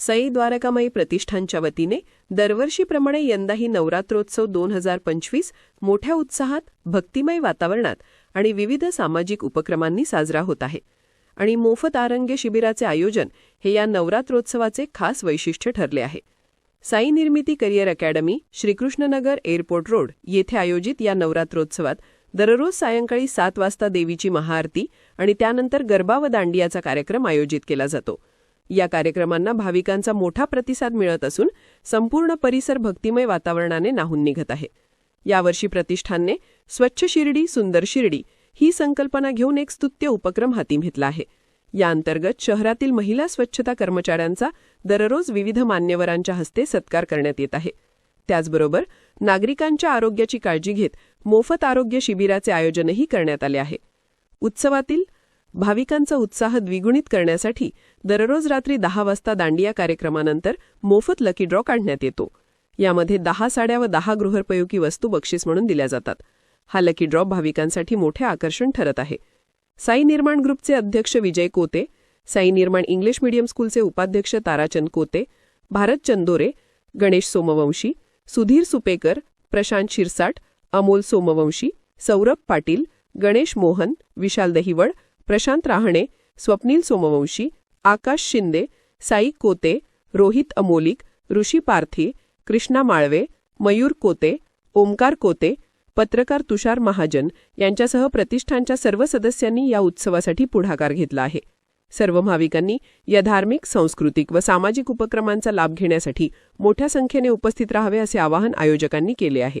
सई द्वारकामयी प्रतिष्ठानच्या वतीने दरवर्षीप्रमाणे यंदाही नवरात्रोत्सव दोन हजार पंचवीस मोठ्या उत्साहात भक्तिमय वातावरणात आणि विविध सामाजिक उपक्रमांनी साजरा होत आहे. आणि मोफत आरंग्य शिबिराचे आयोजन हे या नवरात्रोत्सवाचे खास वैशिष्ट्य ठरले आहे. Sai Nirmiti career academy Shrikrishnanagar airport road येथे आयोजित या नवरात्रोत्सवात दररोज सायंकाळी सात वाजता देवीची महाआरती आणि त्यानंतर गरबा व दांडियाचा कार्यक्रम आयोजित केला जातो. या कार्यक्रमांना भाविकांचा मोठा प्रतिसाद मिळत असून संपूर्ण परिसर भक्तिमय वातावरणाने नाहून निघत आहे. यावर्षी प्रतिष्ठानने स्वच्छ शिर्डी सुंदर शिर्डी ही संकल्पना घेऊन एक स्तुत्य उपक्रम हाती घेतला आहे. या अंतर्गत शहरातील महिला स्वच्छता कर्मचाऱ्यांचा दररोज विविध मान्यवरांच्या हस्ते सत्कार करण्यात येत आहे. त्याचबरोबर नागरिकांच्या आरोग्याची काळजी घेत मोफत आरोग्य शिबिराचे आयोजनही करण्यात आले आहे. उत्सवातील भाविकांचा उत्साह द्विगुणित करण्यासाठी दररोज रात्री दहा वाजता दांडिया कार्यक्रमानंतर मोफत लकी ड्रॉ काढण्यात येतो. यामध्ये दहा साड्या व दहा गृहपयोगी वस्तू बक्षीस म्हणून दिल्या जातात. हा लकी ड्रॉ भाविकांसाठी मोठे आकर्षण ठरत आहे. साई निर्माण ग्रुपचे अध्यक्ष विजय कोते साई निर्माण इंग्लिश मीडियम स्कूलचे उपाध्यक्ष ताराचंद कोते भारत चंदोरे गणेश सोमवंशी सुधीर सुपेकर प्रशांत शिरसाट अमोल सोमवंशी सौरभ पाटील गणेश मोहन विशाल दहिवड प्रशांत राहणे स्वप्नील सोमवंशी आकाश शिंदे साई कोते रोहित अमोलिक ऋषी पार्थी कृष्णा माळवे मयूर कोते ओमकार कोते पत्रकार तुषार महाजन यांच्यासह प्रतिष्ठानच्या सर्व सदस्यांनी या उत्सवासाठी पुढाकार घेतला आहे. सर्व भाविकांनी या धार्मिक सांस्कृतिक व सामाजिक उपक्रमांचा लाभ घेण्यासाठी मोठ्या संख्येने उपस्थित राहावे असे आवाहन आयोजकांनी केले आहे.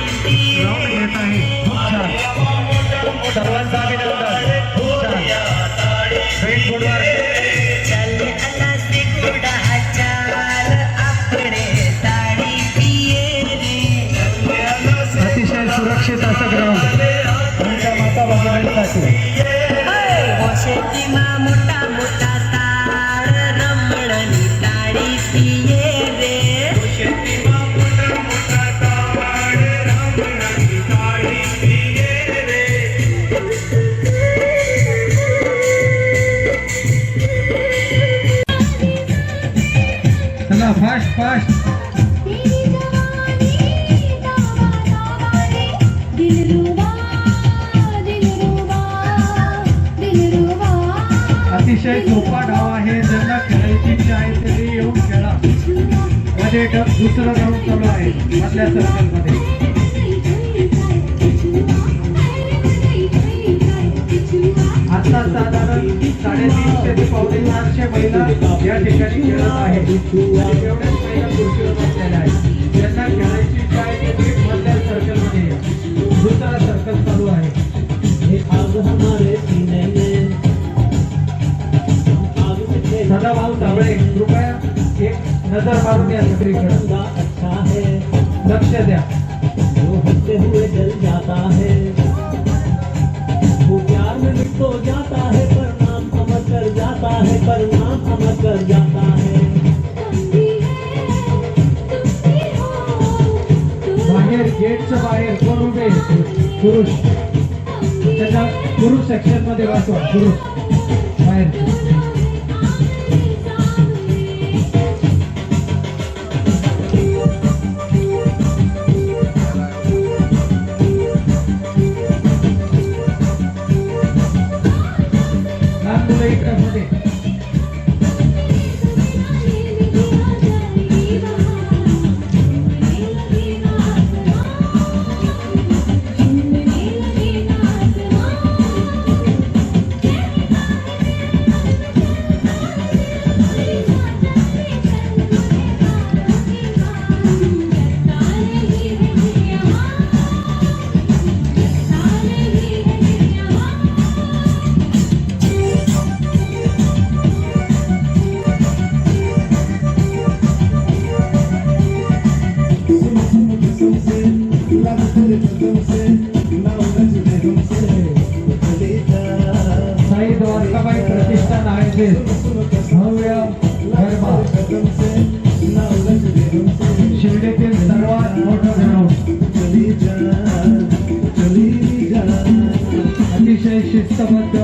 राऊंड घेत माझे ड- दुसरं राऊंड चालू आहे मधल्या सर्कलमध्ये आता साधारण साडेतीनशे ते पावणे चारशे महिला या ठिकाणी खेळत आहेत. एवढ्याच महिला खुर्चीवर बसलेल्या आहेत. खेळायची आहे मधल्या सर्कलमध्ये दुसरा सर्कल चालू आहे. सदाभाऊ साबळे कृपया नज़र मारून या सगळीकडे लक्ष द्या होते हुए जल जाता है। वो प्यार में मिट तो जाता है पर नाम अमर कर जाता है पर नाम अमर कर जाता है। बाहेर गेटच्या बाहेर कोण उभे पुरुष। त्याच्या पुरुष सेक्शन मध्ये वाचवा पुरुष। बाहेर। भव्य गरबा. शिर्डीतील सर्वात मोठं ग्राउंड अतिशय शिस्तबद्ध.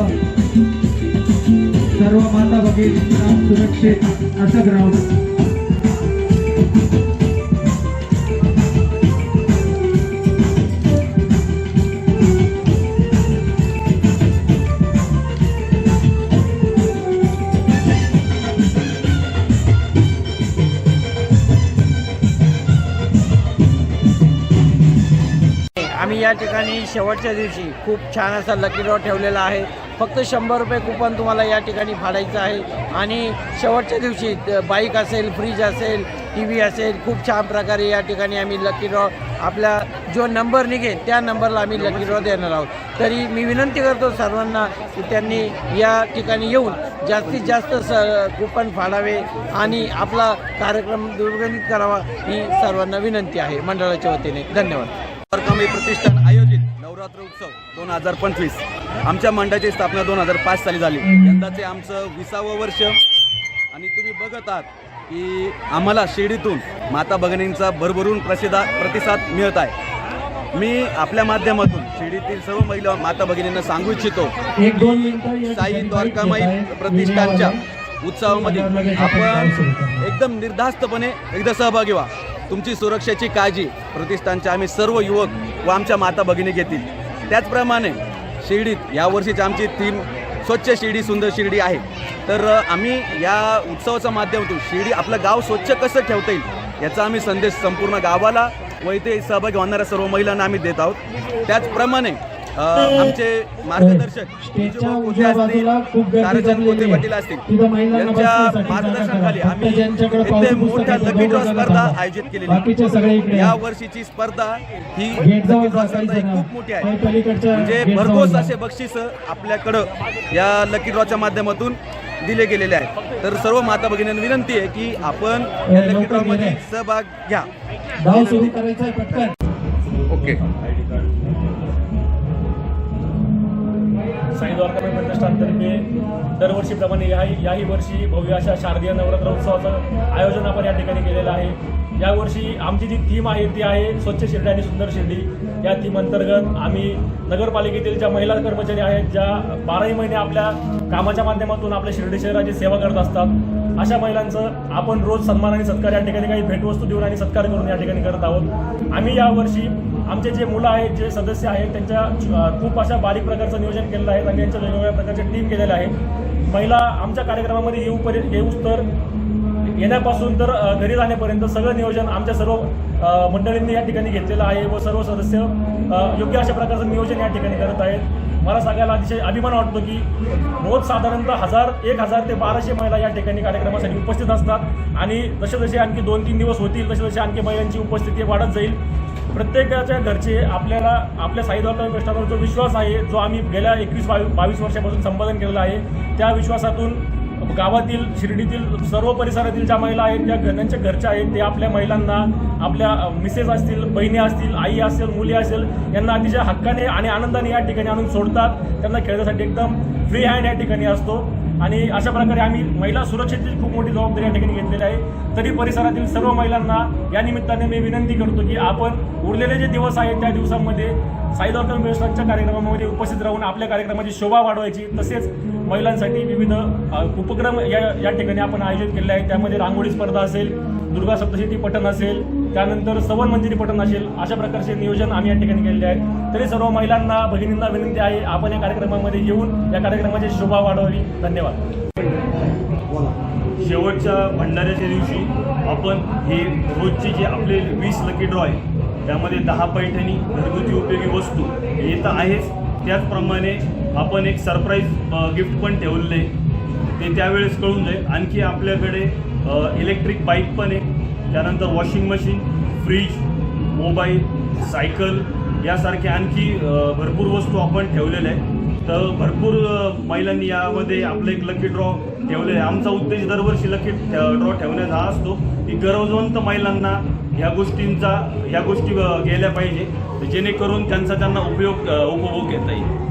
सर्व माता भगिनींना सुरक्षित असं ग्राउंड या ठिकाणी शेवटच्या दिवशी खूप छान असा लकी ड्रॉ ठेवलेला आहे. फक्त शंभर रुपये कुपन तुम्हाला या ठिकाणी फाडायचं आहे. आणि शेवटच्या दिवशी बाईक असेल फ्रीज असेल टी व्ही असेल खूप छान प्रकारे या ठिकाणी आम्ही लकी ड्रॉ आपला जो नंबर निघेल त्या नंबरला आम्ही लकी ड्रॉ देणार आहोत. तरी मी विनंती करतो सर्वांना की त्यांनी या ठिकाणी येऊन जास्तीत जास्त स कुपन फाडावे आणि आपला कार्यक्रम दुर्गणित करावा ही सर्वांना विनंती आहे मंडळाच्या वतीने. धन्यवाद. द्वारकामाई प्रतिष्ठान आयोजित नवरात्र उत्सव दोन हजार पंचवीस. आमच्या मंडळाची स्थापना दोन हजार पाच साली झाली. यंदाचे आमचं विसावं वर्ष. आणि तुम्ही बघत आहात की आम्हाला शिर्डीतून माता भगिनींचा भरभरून प्रसिद्ध प्रतिसाद मिळत आहे. मी आपल्या माध्यमातून शिर्डीतील सर्व महिला माता भगिनींना सांगू इच्छितो साई द्वारकामाई प्रतिष्ठानच्या उत्सवामध्ये आपण एकदम निर्धास्तपणे एकदा सहभागी व्हा. तुमची सुरक्षेची काळजी प्रतिष्ठानचे आम्ही सर्व युवक व आमच्या माता भगिनी घेतील. त्याचप्रमाणे शिर्डीत यावर्षीची आमची थीम स्वच्छ शिर्डी सुंदर शिर्डी आहे. तर आम्ही या उत्सवाच्या माध्यमातून शिर्डी आपलं गाव स्वच्छ कसं ठेवता येईल याचा आम्ही संदेश संपूर्ण गावाला व इथे सहभागी होणाऱ्या सर्व महिलांना आम्ही देत आहोत. त्याचप्रमाणे आमचे मार्गदर्शक कोते असतील ताराचंद कोते. पाटील असतील यांच्या मार्गदर्शनाखाली. आम्ही इथे मोठ्या लकी ड्रॉ स्पर्धा आयोजित केलेली या. वर्षीची स्पर्धा ही लकी ड्रॉ स्पर्धा ही. खूप मोठी आहे म्हणजे भरघोस. असे बक्षीस आपल्याकडं या लकी ड्रॉच्या माध्यमातून दिले गेलेले आहेत तर सर्व माता भगिनींना विनंती आहे की आपण लकी ड्रॉमध्ये. सहभाग घ्या ओके साई द्वारकामाई प्रतिष्ठानतर्फे दरवर्षीप्रमाणे याही याही वर्षी भव्य अशा शारदीय नवरात्र उत्सवाचं आयोजन आपण या ठिकाणी केलेलं आहे. यावर्षी आमची जी थीम आहे ती आहे स्वच्छ शिर्डी आणि सुंदर शिर्डी. या थीम अंतर्गत आम्ही नगरपालिकेतील ज्या महिला कर्मचारी आहेत ज्या बाराही महिने आपल्या कामाच्या माध्यमातून आपल्या शिर्डी शहराची सेवा करत असतात अशा महिलांचं आपण रोज सन्मान आणि सत्कार या ठिकाणी काही भेटवस्तू देऊन आणि सत्कार करून या ठिकाणी करत आहोत. आम्ही यावर्षी आमचे जे मुलं आहेत जे सदस्य आहेत त्यांच्या खूप अशा बारीक प्रकारचं नियोजन केलेलं आहे. आणि यांच्या वेगवेगळ्या प्रकारच्या टीम केलेल्या आहेत महिला आमच्या कार्यक्रमामध्ये येऊपर्यंत येऊच तर येण्यापासून तर घरी जाण्यापर्यंत सगळं नियोजन आमच्या सर्व मंडळींनी या ठिकाणी घेतलेलं आहे व सर्व सदस्य योग्य अशा प्रकारचं नियोजन या ठिकाणी करत आहेत. मला सांगायला अतिशय अभिमान वाटतो की रोज साधारणतः हजार एक हजार ते बाराशे महिला या ठिकाणी कार्यक्रमासाठी उपस्थित असतात. आणि जसे जसे आणखी दोन तीन दिवस होतील तसे तसे आणखी महिलांची उपस्थिती वाढत जाईल. प्रत्येकाच्या घरचे आपल्याला आपल्या साईद्वार कृष्णावर जो विश्वास आहे जो आम्ही गेल्या एकवीस बावीस बावीस वर्षापासून संपादन केलेला आहे त्या विश्वासातून गावातील शिर्डीतील सर्व परिसरातील ज्या महिला आहेत त्या त्यांच्या घरच्या आहेत ते आपल्या महिलांना आपल्या मिसेस असतील बहिणी असतील आई असेल मुली असेल यांना अतिशय हक्काने आणि आनंदाने या ठिकाणी आणून सोडतात. त्यांना खेळण्यासाठी एकदम फ्री हँड या ठिकाणी असतो. आणि अशा प्रकारे आम्ही महिला सुरक्षेची खूप मोठी जबाबदारी या ठिकाणी घेतलेली आहे. तरी परिसरातील सर्व महिलांना या निमित्ताने मी विनंती करतो की आपण उरलेले जे दिवस आहेत त्या दिवसांमध्ये साई दौलत व्यवस्थांच्या कार्यक्रमामध्ये उपस्थित राहून आपल्या कार्यक्रमाची शोभा वाढवायची तसेच महिलांसाठी विविध उपक्रम या या ठिकाणी आपण आयोजित केले आहेत. त्यामध्ये रांगोळी स्पर्धा असेल दुर्गा सप्तशती पठण असेल त्यानंतर सवन मंजिरी पठण असेल अशा प्रकारचे नियोजन आम्ही या ठिकाणी केलेले आहे तरी सर्व महिलांना भगिनींना विनंती आहे आपण या कार्यक्रमामध्ये येऊन या कार्यक्रमाची शोभा वाढवावी. धन्यवाद. शेवटच्या भंडाऱ्याच्या दिवशी आपण हे रोजचे जे आपले वीस लकी ड्रॉ आहे त्यामध्ये दहा पैठणी घरगुती उपयोगी वस्तू हे तर आहेच. त्याचप्रमाणे आपण एक सरप्राईज गिफ्ट पण ठेवलेलं आहे. ते त्यावेळेस कळून जाईल. आणखी आपल्याकडे इलेक्ट्रिक बाईक पण आहे. त्यानंतर washing machine fridge mobile cycle यासारख्या आणखी भरपूर वस्तू आपण ठेवलेल्या आहे तर भरपूर महिलांनी यामध्ये आपलं एक लकी ड्रॉ ठेवले आहे. आमचा उद्देश दरवर्षी लकी ड्रॉ ठेवण्याचा हा असतो की गरजवंत महिलांना ह्या गोष्टींचा ह्या गोष्टी गेल्या पाहिजे. जेणेकरून त्यांचा त्यांना उपयोग उपभोग घेता येईल.